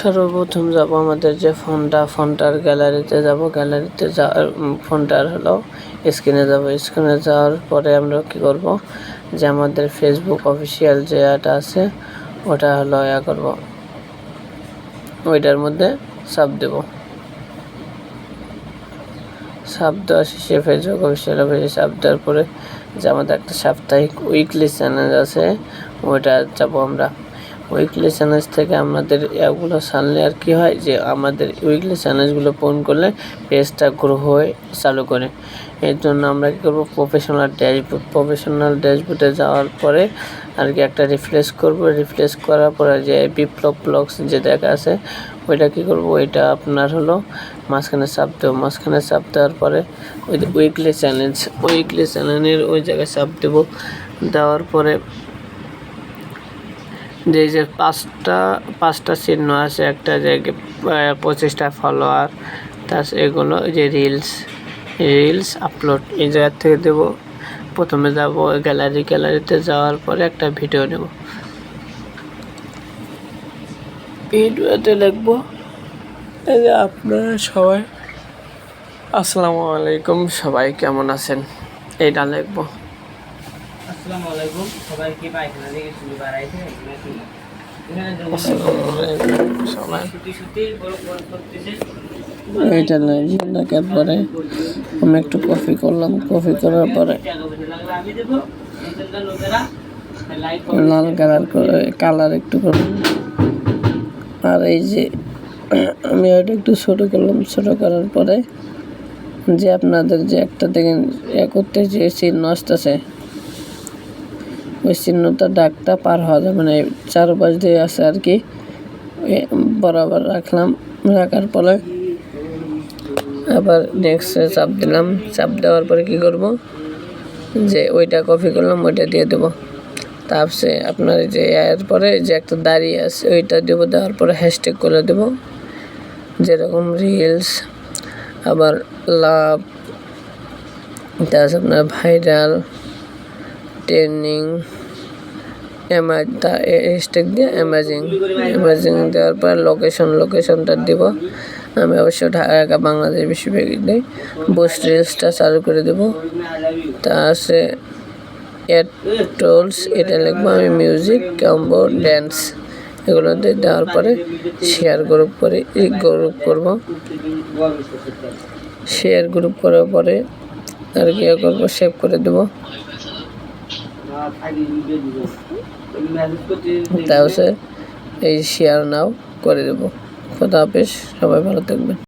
সর্বপ্রথম যাব আমাদের যে ফোনটা, ফোনটার গ্যালারিতে যাব। গ্যালারিতে যাওয়ার ফোনটার হলো স্ক্রিনে যাব। স্ক্রিনে যাওয়ার পরে আমরা কি করব? যে আমাদের ফেসবুক অফিসিয়াল যে অ্যাটা আছে, ওটা হলো ইয়া করব। ওইটার মধ্যে সাব দেব। সাব দেওয়া শেষে ফেসবুক অফিসিয়াল অফিসে সাব দেওয়ার পরে যে আমাদের একটা সাপ্তাহিক উইকলি চ্যানেল আছে, ওইটা যাব আমরা। উইকলি চ্যানেলস থেকে আমাদের এগুলো ছাড়লে আর কি হয় যে আমাদের উইকলি চ্যানেলসগুলো পূরণ করলে পেজটা গ্রো হয়ে চালু করে। এর জন্য আমরা কী করব? প্রফেশনাল ড্যাশবোর্ড প্রফেশনাল ড্যাশবোর্ডে যাওয়ার পরে আর কি একটা রিফ্রেশ করব। রিফ্রেশ করার পরে যে বিপ্লব ব্লগস যে দেখা আছে, ওইটা কী করব? ওইটা আপনার হলো মাঝখানে চাপ দেবো। মাঝখানে চাপ দেওয়ার পরে ওই উইকলি চ্যালেঞ্জ উইকলি চ্যানেলের ওই জায়গায় চাপ দেবো। দেওয়ার পরে যে যে পাঁচটা পাঁচটা চিহ্ন আছে, একটা যে পঁচিশটা ফলোয়ার তার এগুলো যে রিলস রিলস আপলোড এই জায়গার থেকে দেবো, প্রথমে যাব গ্যালারি গ্যালারিতে যাওয়ার পরে একটা ভিডিও নেব। ভিডিওতে লিখব, এই যে আপনারা সবাই, আসসালামু আলাইকুম, সবাই কেমন আছেন? এইটা লিখব। আসসালামু আলাইকুম। সবাই কি পায়খানা থেকে বাড়াইছে? এখানে পরে আমি একটু কফি করলাম। কফি করার পরে লাল কালার করে কালার একটু করলাম আর এই যে আমি ওইটা একটু ছোটো করলাম। ছোটো করার পরে যে আপনাদের যে একটা দেখেন এ করতে যে চিহ্ন আসতেছে ওই চিহ্নটা ডাকটা পার হওয়া যাবে মানে চারপাশ দিয়ে আছে আর কি। বরাবর রাখলাম, রাখার পরে আবার নেক্সটে চাপ দিলাম। চাপ দেওয়ার পরে কি করব? যে ওইটা কপি করলাম, ওইটা দিয়ে দেবো। তারপরে আপনার যে এর পরে যে একটা দাঁড়িয়ে আছে, ওইটা দেবো, দেওয়ার পরে হ্যাশট্যাগ করে দেবো। যেরকম রিলস আবার লাভ তারপর আপনার ভাইরাল ট্রেন্ডিং এমাজ হ্যাশট্যাগ দিয়ে অ্যামাজিং অ্যামাজিং দেওয়ার পর লোকেশন লোকেশনটা দিব। আমি অবশ্য ঢাকা, বাংলাদেশ বিশ্ববিদ্যালয় পোস্ট রিলসটা চালু করে দেবো। তা আছে এড টোলস এটা লিখব আমি মিউজিক কম্বো ড্যান্স এগুলো দিয়ে দেওয়ার পরে শেয়ার গ্রুপ করে গ্রুপ করব। শেয়ার গ্রুপ করার পরে আর কি ইয়ে করব সেভ করে দেবো। তারপরে এই শেয়ার নাও করে দেবো। খোদা হাফেজ সবাই ভালো থাকবেন।